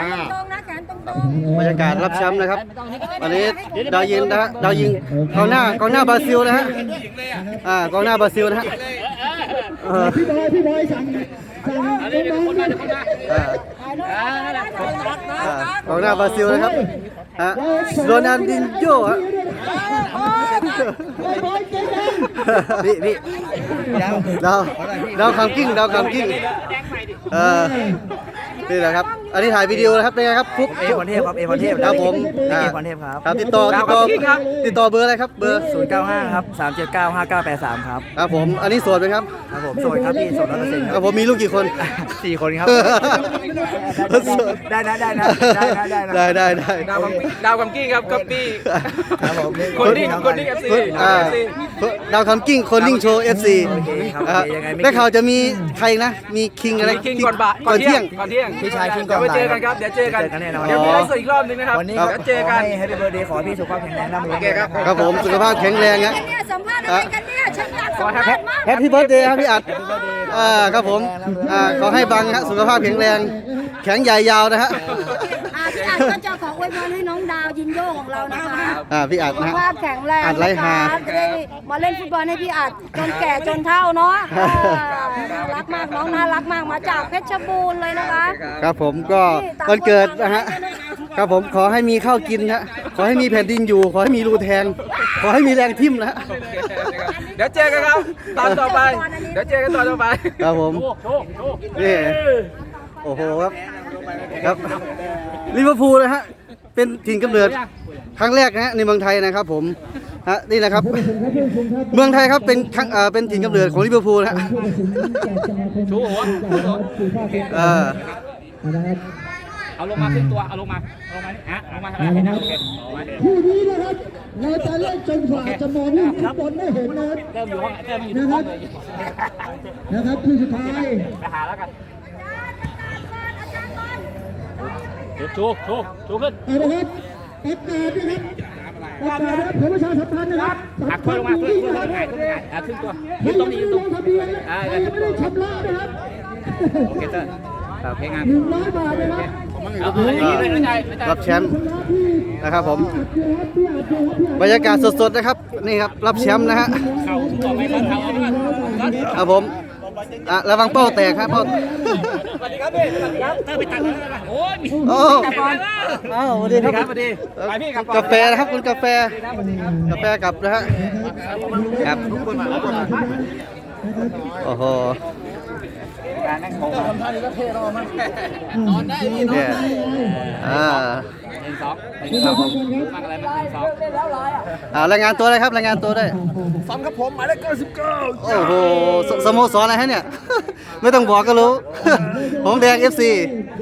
อ่าตรงนะแขนตรงบรรยากาศรับแชมป์นะครับวันนี้ดาวยิงนะฮะดาวยิงกองหน้ากองหน้าบราซิลนะฮะอ่ากองหน้าบราซิลนะฮะเออพี่บอยพี่บอยสั่งสั่งน้องๆด้วยอ่าอ่ากองหน้าบราซิลนะครับฮะโรนัลดินโญ่ฮะบอยบอยเก่งจังพี่พี่ดาวดาวคำกิ้งดาวคำกิ้งเออนี่แหละครับอันนี้ถ่ายวิดีโอนะครับเป็นไงครับปุ๊บเอพรเทพครับเอพรเทพครับผมเออ่าพรเทพครับครับติดต่อติดต่อติดต่อเบอร์อะไรครับเบอร์095ครับ379 5983ครับครับผมอันนี้โสดไหมครับครับผมโสดครับพี่โสดร้อยเปอร์เซ็นต์คครัรับบผมมีลูกกี่คนสี่คนครับได้นะได้นะได้นะได้นะได้ได้ได้ดาวกัมดาวกัมกี้ครับกัมปี้ครับผมคนนิ่งคนนิ่ง FC อ่าดาวคำกิ้งคนนิ่งโชว์ FC โอเคครับอ่าโอเคยังไงไม่ได้ข่าวจะมีใครอีกนะมีคิงอะไรคิงก่อนบ่ายก่อนเที่ยงก่อนเที่ยงพี่ชายคิงก่อนเดี๋ยวไปเจอกันครับ เดี๋ยวเจอกันเจอกันแน่นอนเดี๋ยวมีไลฟ์สดอีกรอบนึงนะครับวันนี้เดี๋ยวเจอกันให้แฮปปี้เบิร์ดเดย์ขอให้พี่สุขภาพแข็งแรงร่ำรวยโอเคครับครับผมสุขภาพแข็งแรงฮะเนี่ยสัมภาษณ์อะไรกันเนี่ยฉันอยากสัมภาษณ์มากแฮปปี้เบิร์ดเดย์ครับพี่อัดอ่าครับผมอ่าขอให้บังฮะสุขภาพแข็งแรง แข็งใหญ่ยาวนะฮะอะพี่อัด ก็จะขออวยพรให้น้องดาวยินโยของเรานะคะอ่าพี่อัดสุขนะฮะภาพแข็งแรงอัดไร้หานะคะจะได้มาเล่นฟุตบอลให้พี่อัดจนแก่จนเฒ่าเนาะเออน่ารักมากน้องน่ารักมากมาจากเพชรบูรณ์เลยนะคะ ครับผมก็วันเกิดนะฮะครับผมขอให้มีข้าวกินฮะขอให้มีแผ่นดินอยู่ ขอให้มีรูแทง ขอให้มีแรงทิ่มนะฮะเดี๋ยวเจอกันครับตอนต่อไป เดี๋ยวเจอกันตอนต่อไปครับผมนี่โอ้โหครับครับ ลิเวอร์พูลนะฮะ เป็นถิ่นกำเนิดครั้งแรกนะฮะในเมืองไทยนะครับผมฮะนี่แหละครับ เมืองไทยครับเป็นครั้งเอ่อเป็นถิ่นกำเนิดของลิเวอร์พูลนะฮะชูหัวเออเอาลงมาขึ้นตัว เอาลงมาเอาลงมาอะลงมาอะไรนะโอเคเอาไว้คู่นี้นะครับเราจะเล่นจนกว่าจะมองลูกฟุตบอลไม่เห็นนะครับเริ่มอยู่ห้องเริ่มอยู่ห้องเลยนะครับคู่สุดท้ายไปหาแล้วกัน ชูชูชูขึ้นเอาละครับประกาศนะครับประกาศนะครับผมประชาสัมพันธ์นะครับหักถ้วยลงมาถ้วยถ้วยลงมาถ้วยอะขึ้นตัวยืนตรงนี้ยืนตรงทะเบียนนะอ่าใครยังไม่ได้ชำระนะครับโอเคเตอร์โอเคงานหนึ่งร้อยบาทนะครับเอาเอาอย่างนี้เลยไม่ใจไม่ใจรับแชมป์ชำระที่นะครับผมพี่อัดดูครับพี่อัดดูครับพี่อัดบรรยากาศสดๆนะครับนี่ครับรับแชมป์นะฮะเข่าต่อไปก่อนเข่าเอาไปก่อนครับผม อะระวังเป้าแตกครับเป้าสวัสดีครับพี่สวัสดีครับเตอร์ไปตัดเลยนะโอ้ยมีโอ้อ้าวสวัสดีครับสวัสดีไปพี่ครับกาแฟนะครับคุณกาแฟกาแฟกลับนะฮะครับโอ้โหการนั่งโค้งนอนได้พี่นอนเนี่ยอ่าห นึ่งสองหนึ่งสองมาอะไรมาหนึ่งสองอ่ารายงานตัวเลยครับรายงานตัวได้วยซ้อมกับผมหมายเลขเก้าสิบเก้าโอ้โหสสโมสรอะไรฮะเนี่ย ไม่ต้องบอกก็รู้ ผมแดง FC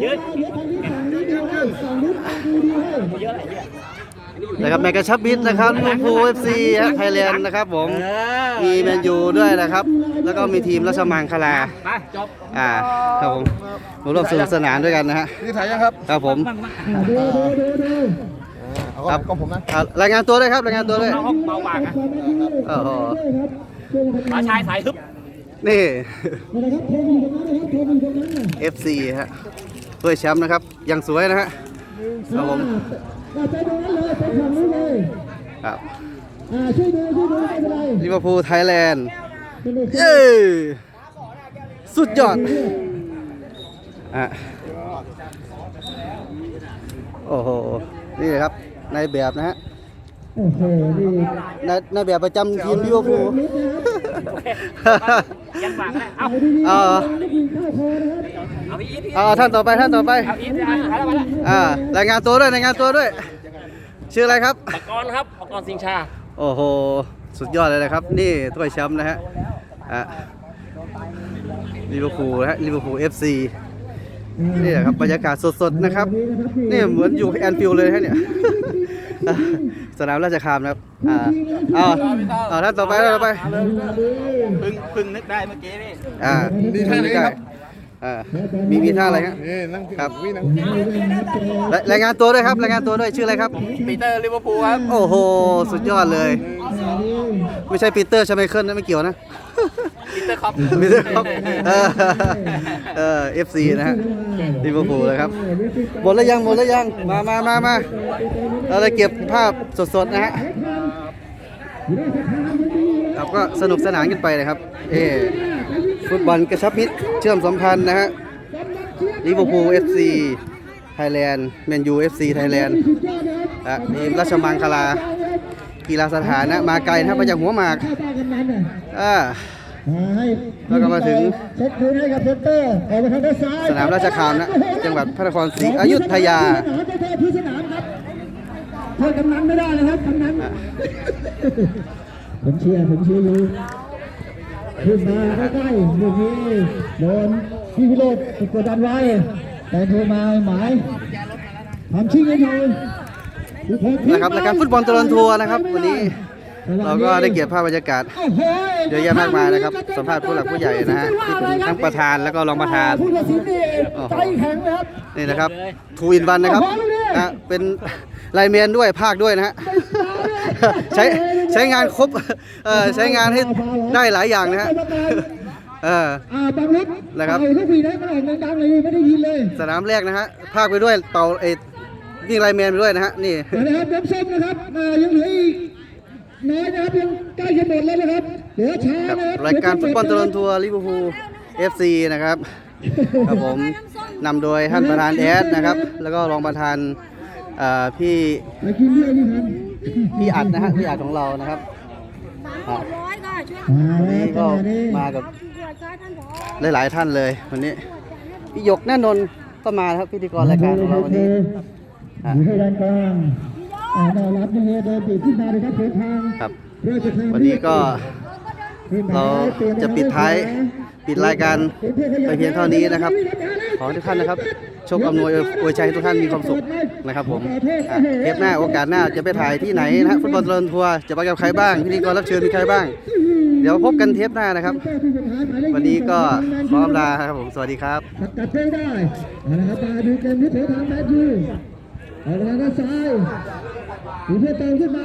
ยืนเดี๋ยวทางนี้ฝั่งนี้ดูให้ฝั่งนู้นดูดีให้ นะครับแมกกาชับบิทนะครับลิเวอร์พูล FC ฮะไทยแลนด์นะครับผมมีแมนยูด้วยนะครับ แล้วก็มีทีมราชมังคลามาจบอ่าครับผมมาร่วมสนุกสนานด้วยกันนะฮะนี่ถ่ายยังครับครับผมดูดูดูดูเอาครับก็ผมนะอ่ารายงานตัวด้วยครับรายงานตัวด้วยเอาห้องเบาหวานนะโอ้โหขาชายสายฮึบนี่นะครับโทรอยู่ตรงนั้นนะครับโทรอยู่ตรงนั้นนะ FC ฮะถ้วยแชมป์นะครับยังสวยนะฮะครับผม อ่าไปตรงนั้นเลยไปฝั่งนู้นเลยครับอ่าช่วยดูช่วยดูไม่เป็นไรลิเวอร์พูลไทยแลนด์ไม่เป็นไรเย้สุดยอดอะโอ้โหนี่เลยครับในายแบบนะฮะโอ้โหนี่ในในายแบบประจำทีมลิเวอร์พูลนิดนะครับยันหวังนะเอาเอาดีๆเอาไม่กินข้าวพอนะครับเอาอีทเอาท่านต่อไปท่านต่อไปเอาอีทอะมาแล้วมาแล้วอ่ารายงานตัวด้วยรายงานตัวด้วย ชื่ออะไรครับปกรณ์ครับปกรณ์สิงชาโอ้โหสุดยอดเลยนะครับ นี่ถ้วยแชมป์นะฮะอะลิเวอร์พูลนะฮะลิเวอร์พูลเอฟซีนี่แหละครับบรรยากาศสดๆนะครับนี่เหมือนอยู่แอนฟิลด์เลยนะฮะเนี่ย สนามราชคามนะครับอ่าเอาเอาท่านต่อไปท่านต่อไปพึ่งพึ่งนึกได้เมื่อกี้นี่อ่าดีท่านนี้ครับอ่ามีมีท่าอะไรฮะนี่นั่งถึงครับวินังรายรายงานตัวด้วยครับรายงานตัวด้วยชื่ออะไรครับปีเตอร์ลิเวอร์พูลครับโอ้โหสุดยอดเลย ไม่ใช่ปีเตอร์ชาไมเคิลนะไม่เกี่ยวนะ ปีเตอร์คอปปีเตอร์ครับเออเออเอฟซีนะฮะลิเวอร์พูลนะครับหมดแล้วยังหมดแล้วยังมามามามาเราจะเก็บภาพสดๆนะฮะครับก็สนุกสนานกันไปนะครับ เออฟุตบอลกระชับมิตรเชื่อมสัมพันธ์นะฮะลิเวอร์พูลเอฟซีไทยแลนด์แมนยูเอฟซีไทยแลนด์อะทีมราชมังคลากีฬาสถานนะมาไกลนะครับมาจากหัวหมากข้าตากันนั้นน่ะอ่า ให้แล้วก็มาถึงเช็คคืนให้กับเซนเตอร์ออกไปทางด้านซ้ายสนามราชคามนะจังหวัดพระนครศรีอยุธยาเจ้าเทพที่สนามครับโทษกำนันไม่ได้เลยครับกำนันผมเชียร์ผมเชียร์อยู่ขึ้นมาใกล้ๆลูกนี้โดนพี่วิโรจน์กดดันไว้ แต่เธอมาหมายทำชิงกันอยู่นะครับรายการฟุตบอลตลอนทัวร์นะครับวันนี้ เราก็ได้เก็บภาพบรรยากาศโอ้โหเยอะแยะมากมายนะครับ สัมภาษณ์ผู้หลักผู้ใหญ่นะฮะที่เป็นทั้งประธานแล้วก็รองประธานผู้ตัดสินนี่ใจแข็งนะครับนี่นะครับทูอินวันนะครับนะเป็นไลน์แมนด้วยภาคด้วยนะฮะใช้ใช้งานครบเออใช้งานให้ได้หลายอย่างนะฮะเอออ่าบางรถนะครับเป่าลูกฝีได้มันออกดังๆเลยไม่ได้ยินเลย สนามแรกนะฮะภาคไปด้วยเป่าเอวิ่งไลน์แมนไปด้วยนะฮะนี่เอาละครับน้ำส้มนะครับอ่ายังเหลืออีก น้อยนะครับยังใกล้จะหมดแล้วนะครับเหลือช้าครับนะครับรายการฟุตบอลตลอนทัวร์ลิเวอร์พูลเอฟซีนะครับครับผมนำโดยท่านประธานแอดนะครับ แล้วก็รองประธานเอ่อพี่ไปกินเรื่อยนี่ครับพี่อัดนะฮะพี่อัดของเรานะครับสามร้อยค่ะช่วยมาวันแล้นี้วก็จังหวะนี้มากับตรวจค่ะท่านผอหลายๆท่านเลยวันนี้พี่หยกแน่นนท์ก็มาครับพิธีกรรายการของเราวันนี้อยู่ให้ด้านกลาง อ่าน่ารับนี่ฮะเดินปีกขึ้นมาเลยครับเส้นทางครับราชทานวันนี้ก็เราจะปิดท้ายปิดรายการไปเพียงเท่านี้นะครับ ขอให้ทุกท่านนะครับโชคอำนวยอวยใจให้ทุกท่านมีความสุขนะครับผมอะเทปหน้าโอกาสหน้าจะไปถ่ายที่ไหนนะฮะฟุตบอลตลอนทัวร์จะไปกับใครบ้างพิธีกรรับเชิญมีใครบ้าง เดี๋ยวพบกันเทปหน้านะครับ วันนี้ก็ขออำลาครับผมสวัสดีครับสกัดเพลงได้เอาละครับมาดูเกมที่เททางแมทยูเอาละครับด้านซ้าย ดูเพื่อเติมขึ้นมา